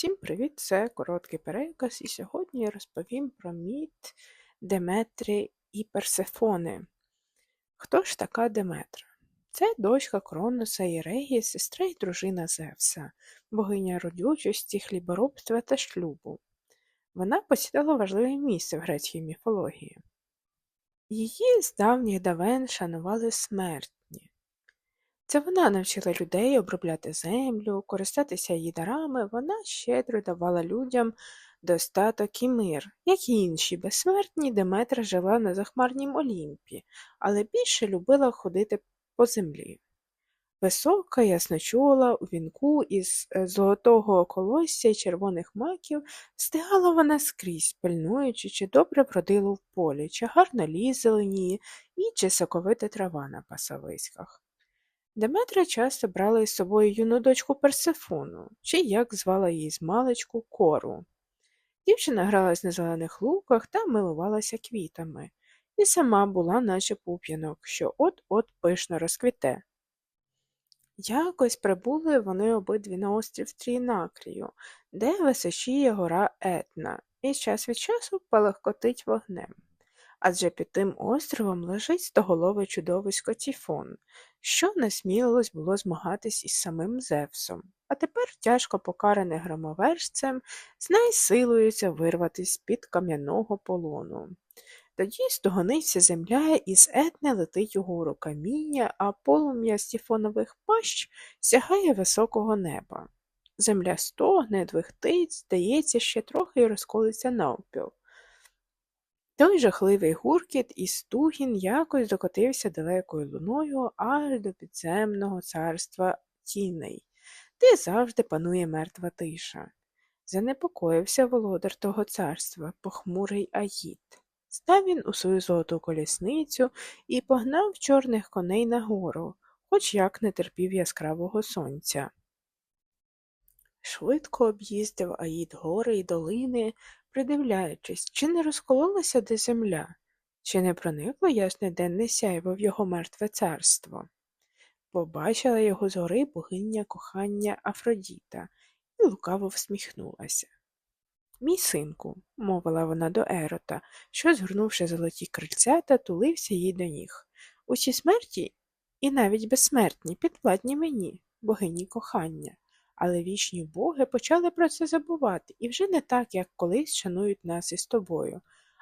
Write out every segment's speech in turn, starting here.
Всім привіт! Це короткий переказ, і сьогодні я розповім про міт Деметри і Персефони. Хто ж така Деметра? Це дочка Кроноса і Регії, сестра і дружина Зевса, богиня родючості, хліборобства та шлюбу. Вона посідала важливе місце в грецькій міфології. Її з давніх давен шанували смертні. Це вона навчила людей обробляти землю, користатися її дарами, вона щедро давала людям достаток і мир, як і інші безсмертні, Деметра жила на захмарнім Олімпі, але більше любила ходити по землі. Висока, ясночола, у вінку із е, золотого колосся й червоних маків стигала вона скрізь, пильнуючи, чи добре вродило в полі, чи гарно ліз зеленіє і чи соковита трава на пасовиськах. Деметра часто брала із собою юну дочку Персефону, чи як звала її змалечку кору. Дівчина гралась на зелених луках та милувалася квітами, і сама була, наче пуп'янок, що от-от пишно розквіте. Якось прибули вони обидві на острів Трінакрію, де височіє гора Етна, і час від часу палахкотить вогнем. Адже під тим островом лежить стоголове чудовисько Тіфон, що насмілилось було змагатись із самим Зевсом, а тепер тяжко покараний громовержцем, знай силується вирватись з-під кам'яного полону. Тоді стогониться земля, і з етне летить угору каміння, а полум'я стіфонових пащ сягає високого неба. Земля стогне, двихтить, здається, ще трохи й розколиться навпіл. Той жахливий гуркіт і стугін якось докотився далекою луною аж до підземного царства тіней, де завжди панує мертва тиша. Занепокоївся володар того царства, похмурий Аїд. Став він у свою золоту колісницю і погнав чорних коней нагору, хоч як не терпів яскравого сонця. Швидко об'їздив Аїд гори й долини, придивляючись, чи не розкололася де земля, чи не проникло ясне денне сяйво в його мертве царство. Побачила його згори богиня кохання Афродіта і лукаво всміхнулася. Мій синку, мовила вона до Ерота, що, згорнувши золоті крильця, та тулився їй до ніг. Усі смерті, і навіть безсмертні, підплатні мені, богині кохання але вічні боги почали про це забувати і вже не так, як колись шанують нас із тобою,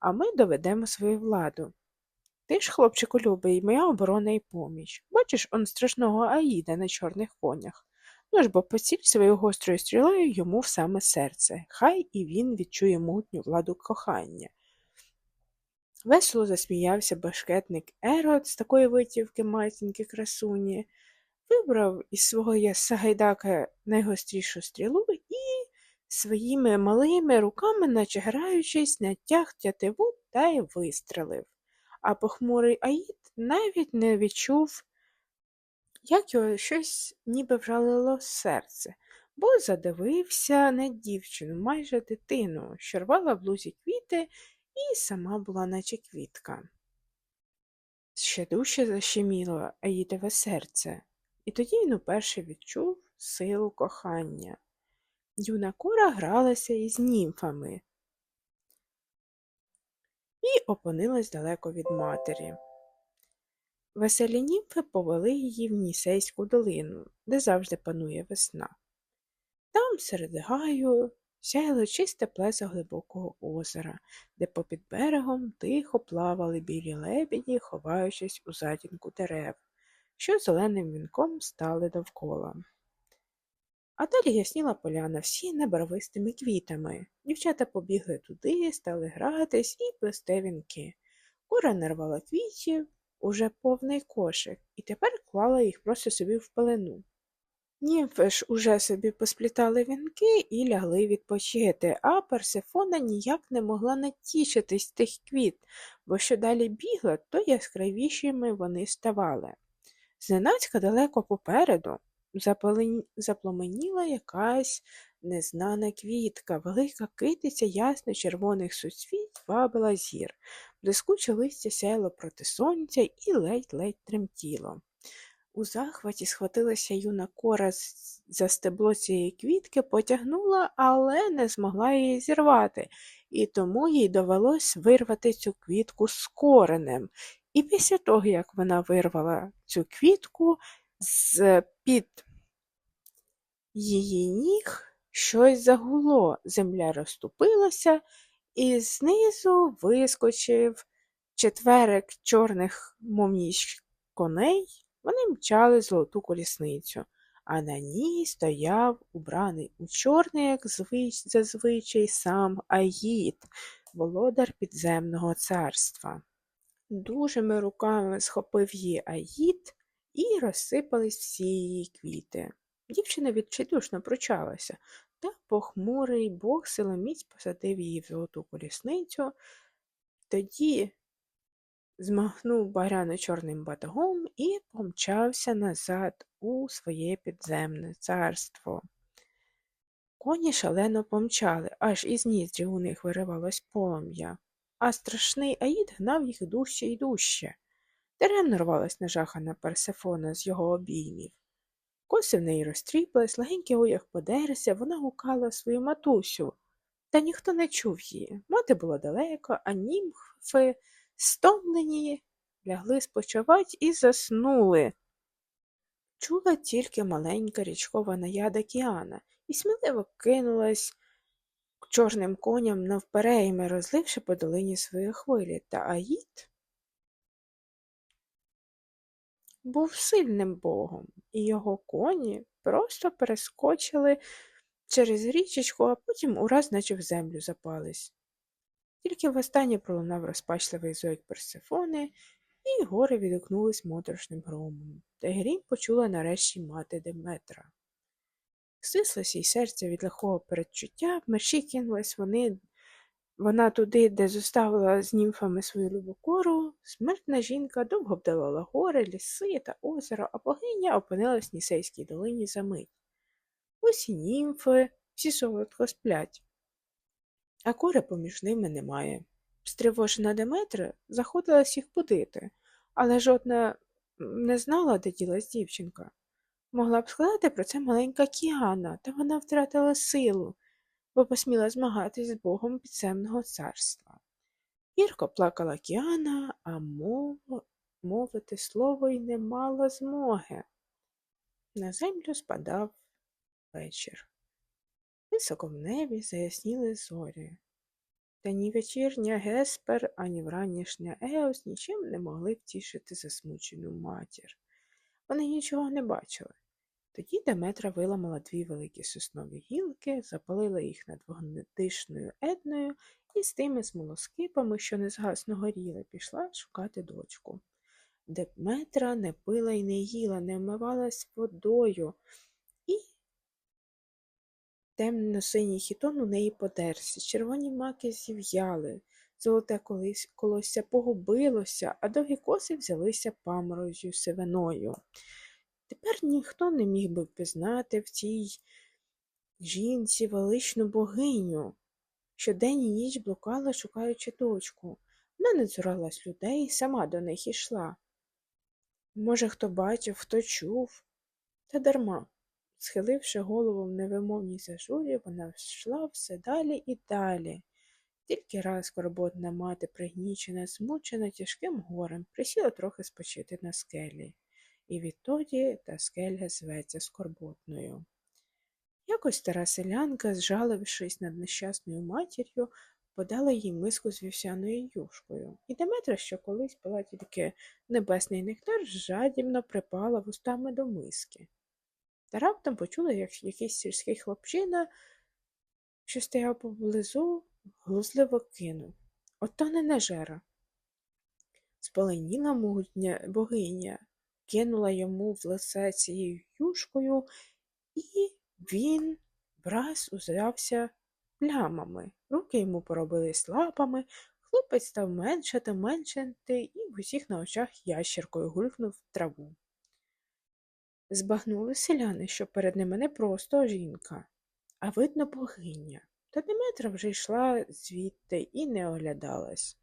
а ми доведемо свою владу. Ти ж, хлопчику любий, моя оборона і поміч. Бачиш он страшного Аїда на чорних конях. Ну ж бо поціль свою гострою стрілою йому в саме серце, хай і він відчує мутню владу кохання. Весело засміявся башкетник Ерот з такої витівки матінки красуні вибрав із свого Сагайдака найгострішу стрілу і своїми малими руками, наче граючись, натяг тятиву та й вистрелив. А похмурий Аїд навіть не відчув, як його щось ніби вжалило серце, бо задивився на дівчину, майже дитину, що рвала в лузі квіти і сама була, наче квітка. Ще дужче защеміло Аїдове серце. І тоді він уперше відчув силу кохання. Юна кура гралася із німфами і опинилась далеко від матері. Веселі німфи повели її в Нісейську долину, де завжди панує весна. Там, серед гаю, сяяло чисте плесо глибокого озера, де попід берегом тихо плавали білі лебіді, ховаючись у затінку дерев що зеленим вінком стали довкола. А далі ясніла поляна всі небарвистими квітами. Дівчата побігли туди, стали гратись і плести вінки. Кура нарвала квітів уже повний кошик, і тепер клала їх просто собі в пелену. Німфи ж уже собі посплітали вінки і лягли відпочити, а Персифона ніяк не могла натішитись тих квіт, бо що далі бігла, то яскравішими вони ставали. Зненацька далеко попереду запломеніла якась незнана квітка, велика китиця ясно червоних суцвіть вабила зір, блискуче листя сяяло проти сонця і ледь-ледь тремтіло. У захваті схватилася юна кора за стебло цієї квітки, потягнула, але не змогла її зірвати, і тому їй довелось вирвати цю квітку з коренем. І після того, як вона вирвала цю квітку, з під її ніг щось загуло, земля розступилася, і знизу вискочив четверик чорних мовніч коней. Вони мчали золоту колісницю, а на ній стояв убраний у чорний, як зазвичай сам Аїд, володар підземного царства. Дужими руками схопив її Аїд, і розсипались всі її квіти. Дівчина відчайдушно пручалася, та похмурий бог силоміць посадив її в золоту колісницю. Тоді змахнув багряно чорним батогом і помчався назад у своє підземне царство. Коні шалено помчали, аж із ніздрі у них виривалось полум'я, а страшний Аїд гнав їх дужче й дужче. Даремно рвалась нажахана Персефона з його обіймів. Коси в неї розтріпались, легенький одяг подерся, вона гукала свою матусю. Та ніхто не чув її. Мати була далеко, а німфи, стомлені, лягли спочивать і заснули. Чула тільки маленька річкова наяда Кіана і сміливо кинулась чорним коням навперейми, розливши по долині свої хвилі, та Аїд був сильним богом, і його коні просто перескочили через річечку, а потім ураз наче в землю запались. Тільки востаннє пролунав розпачливий зойк Персефони, і гори відгукнулись моторошним громом, та грім почула нарешті мати Деметра. Стислося й серце від лихого передчуття, мерщій кинулась вони вона туди, де зоставила з німфами свою любокору, смертна жінка довго вдалала гори, ліси та озеро, а богиня опинилась в Нісейській долині за мить. Усі німфи, всі солодко сплять, а кори поміж ними немає. Стривожена Деметра заходилась їх будити, але жодна не знала, де ділась дівчинка. Могла б сказати про це маленька Кіана, та вона втратила силу бо посміла змагатись з богом підземного царства. Гірко плакала Кіана, а мов... мовити слово й не мала змоги. На землю спадав вечір. Високо в небі заясніли зорі. Та ні вечірня Геспер, ані вранішня Еос нічим не могли втішити засмучену матір. Вони нічого не бачили. Тоді Деметра виламала дві великі соснові гілки, запалила їх над вогнедишною едною і з тими смолоскипами, що незгасно горіли, пішла шукати дочку. Деметра не пила й не їла, не вмивалась водою, і темно-синій хітон у неї подерся, червоні маки зів'яли, золоте колись колосся погубилося, а довгі коси взялися паморозю сивиною. Тепер ніхто не міг би впізнати в цій жінці величну богиню, що день і ніч блукала, шукаючи дочку. Вона не цуралась людей, сама до них ішла. Може, хто бачив, хто чув, та дарма. Схиливши голову в невимовній зажурі, вона йшла все далі і далі. Тільки раз скорботна мати, пригнічена, змучена тяжким горем, присіла трохи спочити на скелі і відтоді та скеля зветься скорботною. Якось стара селянка, зжалившись над нещасною матір'ю, подала їй миску з вівсяною юшкою, і Деметра, що колись пила тільки небесний нектар, жадібно припала вустами до миски. Та раптом почула, як якийсь сільський хлопчина, що стояв поблизу, глузливо кинув. Ото не нежера. Спаленіла могутня богиня, кинула йому в лице цією юшкою, і він враз узявся плямами. Руки йому поробились лапами, хлопець став меншати, меншати і в усіх на очах ящеркою гулькнув траву. Збагнули селяни, що перед ними не просто жінка, а видно богиня. Та Деметра вже йшла звідти і не оглядалась.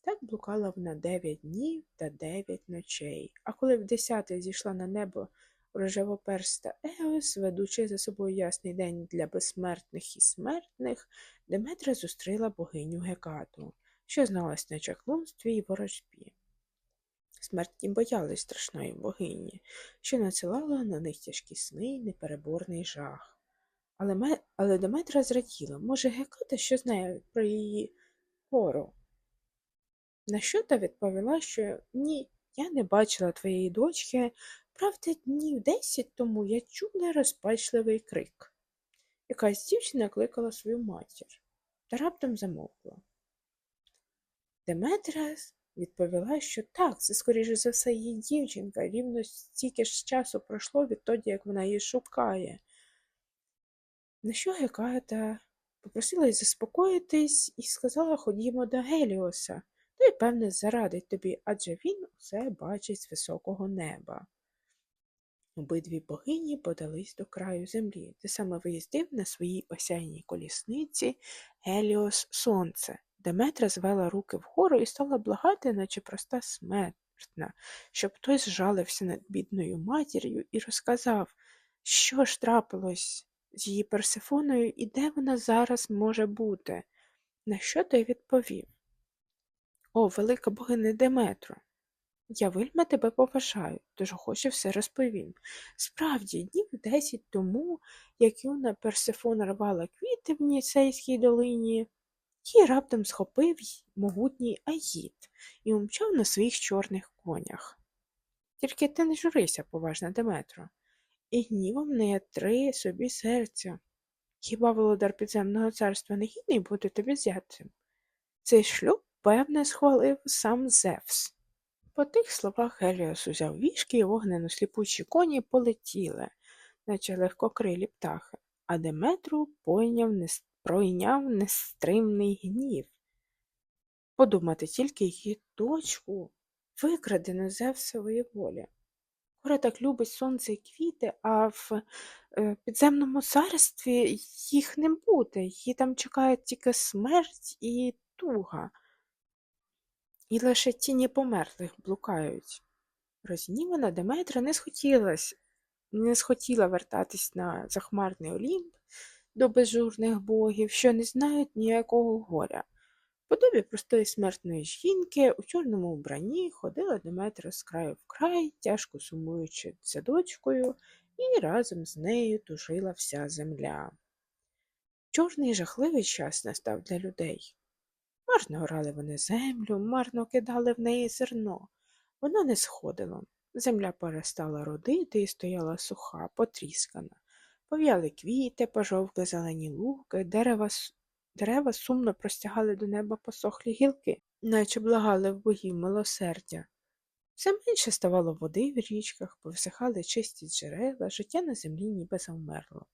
Так блукала вона дев'ять днів та дев'ять ночей, а коли в десятий зійшла на небо рожевоперста Еос, ведучи за собою ясний день для безсмертних і смертних, Деметра зустріла богиню Гекату, що зналась на чаклунстві й ворожбі. Смертні боялись страшної богині, що надсилала на них тяжкі сни й непереборний жах. Але. Але Деметра зраділа, може, Геката що знає про її гору. На що та відповіла, що ні, я не бачила твоєї дочки, правда, днів десять тому я чула розпачливий крик. Якась дівчина кликала свою матір та раптом замовкла. Деметра відповіла, що так, це, скоріше за все, її дівчинка, рівно стільки ж часу пройшло відтоді, як вона її шукає. На що Геката попросила її заспокоїтись і сказала ходімо до Геліоса, той, певне, зарадить тобі, адже він усе бачить з високого неба. Обидві богині подались до краю землі, де саме виїздив на своїй осяйній колісниці Геліос Сонце. Деметра звела руки вгору і стала благати, наче проста смертна, щоб той зжалився над бідною матір'ю і розказав, що ж трапилось з її Персифоною і де вона зараз може бути. На що той відповів? О, велика богиня Деметро, я вельми тебе поважаю, тож охоче все розповім. Справді, днів десять тому, як юна Персифона рвала квіти в Ніцейській долині, її раптом схопив могутній Аїд і умчав на своїх чорних конях. Тільки ти не журися, поважна Деметро, і гнівом не ятри собі серця. Хіба володар підземного царства не гідний бути тобі зятцем? Цей шлюб, певне, схвалив сам Зевс. По тих словах Геліос узяв вішки і вогнено сліпучі коні полетіли, наче легкокрилі птахи, а Деметру пойняв, нес... пройняв нестримний гнів. Подумати тільки її дочку викрадено Зевсової волі. Кора так любить сонце і квіти, а в е, підземному царстві їх не буде, її там чекає тільки смерть і туга. І лише тіні померлих блукають. Розгнівана Деметра не схотілась, не схотіла вертатись на захмарний Олімп до безжурних богів, що не знають ніякого горя. Подобі простої смертної жінки у чорному вбранні ходила Деметра з краю в край, тяжко сумуючи за дочкою, і разом з нею тужила вся земля. Чорний жахливий час настав для людей. Марно орали вони землю, марно кидали в неї зерно. Воно не сходило. Земля перестала родити і стояла суха, потріскана. Пов'яли квіти, пожовкли зелені луки, дерева дерева сумно простягали до неба посохлі гілки, наче благали в богів милосердя. Все менше ставало води в річках, повсихали чисті джерела, життя на землі ніби завмерло.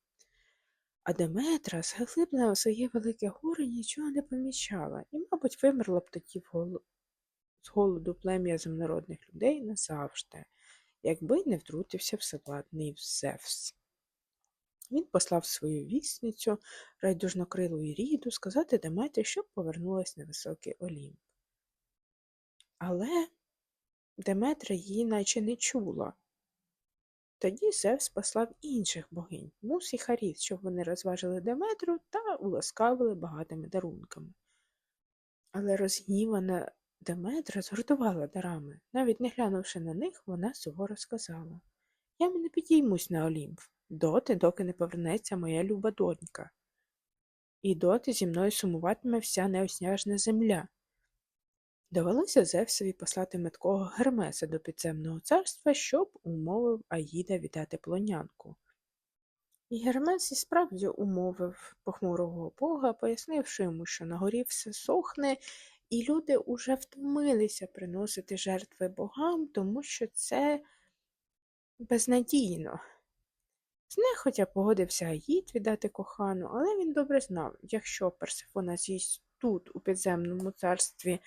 А Деметра, зглиблена у своє велике горе, нічого не помічала і, мабуть, вимерла б тоді з голоду плем'я земнородних людей назавжди, якби не втрутився всевладний Зевс. Він послав свою вісницю, райдужнокрилу Іріду, сказати Деметрі, щоб повернулась на високий Олімп. Але Деметра її наче не чула. Тоді Зевс послав інших богинь, Мус і Харіс, щоб вони розважили Деметру та уласкавили багатими дарунками. Але розгнівана Деметра згортувала дарами. Навіть не глянувши на них, вона суворо сказала Я не підіймусь на Олімп, доти, доки не повернеться моя люба донька. І доти зі мною сумуватиме вся неосняжна земля. Довелося Зевсові послати меткого Гермеса до підземного царства, щоб умовив Аїда віддати плонянку. І Гермес і справді умовив похмурого бога, пояснивши йому, що на горі все сохне, і люди уже втомилися приносити жертви богам, тому що це безнадійно. Знехотя погодився Аїд віддати кохану, але він добре знав, якщо Персифона з'їсть тут, у підземному царстві,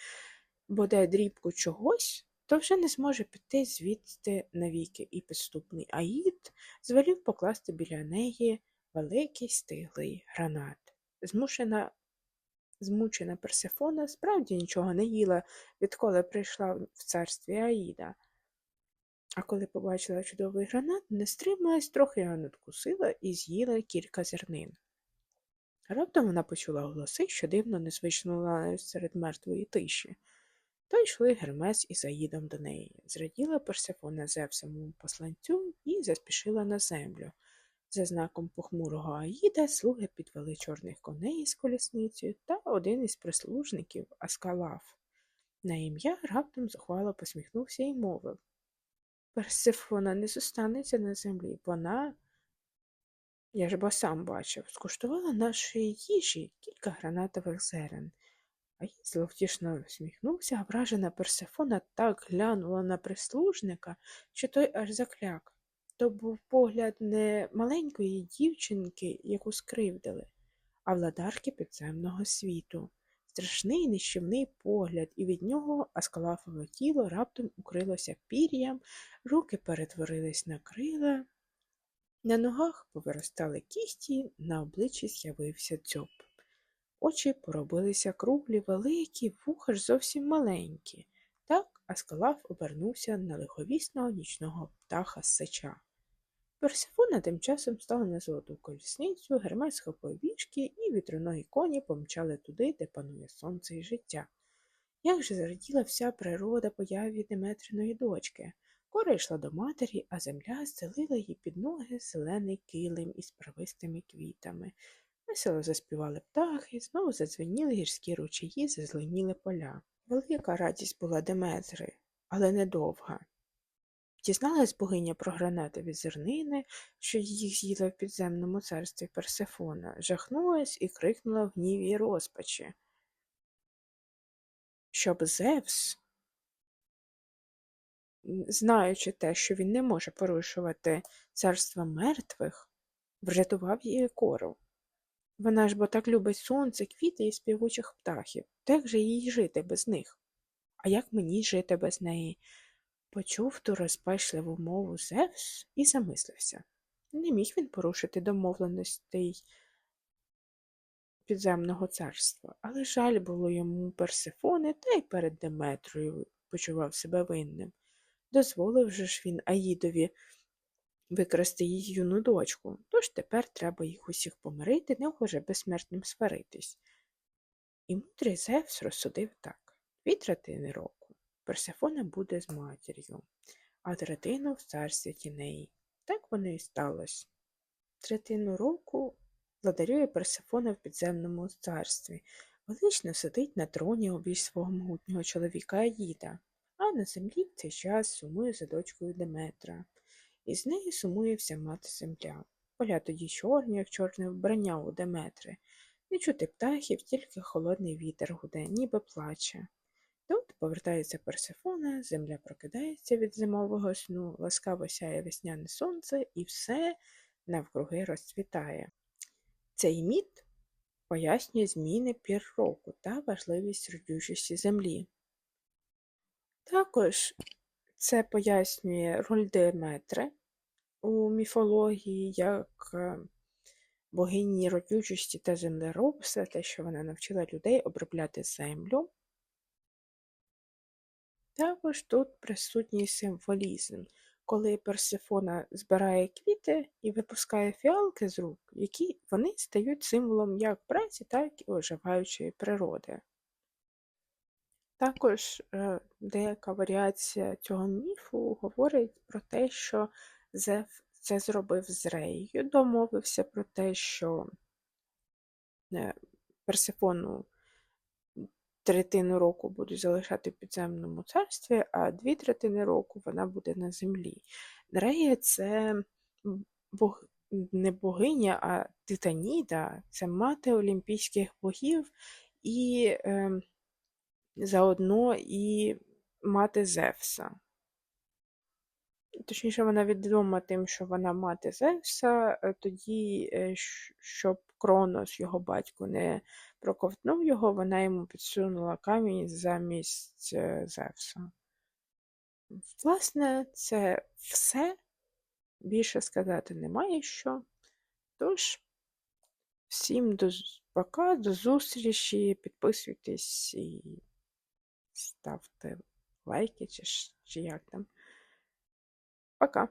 бодай дрібку чогось, то вже не зможе піти звідти навіки, і підступний Аїд звелів покласти біля неї великий стиглий гранат. Змушена Змучена Персефона справді нічого не їла, відколи прийшла в царстві Аїда. А коли побачила чудовий гранат, не стрималась, трохи його надкусила і з'їла кілька зернин. Раптом вона почула голоси, що дивно незвично серед мертвої тиші. То йшли Гермес із Аїдом до неї. Зраділа Персефона Зевсовому посланцю і заспішила на землю. За знаком похмурого Аїда слуги підвели чорних коней із колісницею та один із прислужників Аскалаф. На ім'я раптом зухвало посміхнувся і мовив Персифона не зостанеться на землі, вона, я ж бо сам бачив, скуштувала нашої їжі кілька гранатових зерен. А їй зловтішно всміхнувся, а вражена Персифона так глянула на прислужника, що той аж закляк. То був погляд не маленької дівчинки, яку скривдили, а владарки підземного світу. Страшний нищівний погляд, і від нього аскалафове тіло раптом укрилося пір'ям, руки перетворились на крила, на ногах повиростали кісті, на обличчі з'явився дзьоб. Очі поробилися круглі, великі, вуха ж зовсім маленькі. Так Аскалаф обернувся на лиховісного нічного птаха сича. Персифона тим часом стала на золоту колісницю, Гермес схопив вішки, і вітроногі коні помчали туди, де панує сонце і життя. Як же зраділа вся природа появі Деметриної дочки. Кора йшла до матері, а земля зцелила їй під ноги зелений килим із правистими квітами. Весело заспівали птахи, знову задзвеніли гірські ручаї, зазеленіли поля. Велика радість була Деметри, але недовга. Дізналась богиня про гранатові зернини, що їх з'їла в підземному царстві Персефона, жахнулась і крикнула в гніві й розпачі. Щоб Зевс, знаючи те, що він не може порушувати царство мертвих, врятував її кору. Вона ж бо так любить сонце, квіти і співучих птахів. Як же їй жити без них? А як мені жити без неї? Почув ту розпачливу мову Зевс і замислився. Не міг він порушити домовленостей підземного царства, але жаль було йому Персифони, та й перед Деметрою почував себе винним. Дозволив же ж він Аїдові викрасти її юну дочку, тож тепер треба їх усіх помирити, не вже безсмертним сваритись. І мудрий Зевс розсудив так дві третини року. Персифона буде з матір'ю, а третину в царстві тіней. Так воно і сталося. Третину року владарює Персифона в підземному царстві, велично сидить на троні обіч свого могутнього чоловіка Аїда, а на землі цей час сумує за дочкою Деметра. І з нею сумує вся мати земля. Поля тоді чорні, як чорне вбрання у Деметри. Не чути птахів, тільки холодний вітер гуде, ніби плаче. Повертається Персифона, земля прокидається від зимового сну, ласкаво сяє весняне сонце і все навкруги розцвітає. Цей міт пояснює зміни пір року та важливість родючості землі. Також це пояснює роль Деметри у міфології як е, богині родючості та землеробства, те, що вона навчила людей обробляти землю. Також тут присутній символізм, коли Персифона збирає квіти і випускає фіалки з рук, які вони стають символом як праці, так і оживаючої природи. Також е, деяка варіація цього міфу говорить про те, що Зев це зробив з Реєю, домовився про те, що е, Персифону третину року будуть залишати в підземному царстві, а дві третини року вона буде на землі. Рея це бог, не богиня, а Титаніда, це мати олімпійських богів і е, заодно і мати Зевса. Точніше, вона відома тим, що вона мати Зевса, тоді, е, щоб Кронос, його батько, не проковтнув його, вона йому підсунула камінь замість е, Зевса. Власне, це все. Більше сказати немає що. Тож, Всім до пока, до зустрічі. Підписуйтесь і ставте лайки, чи, чи як там. Пока.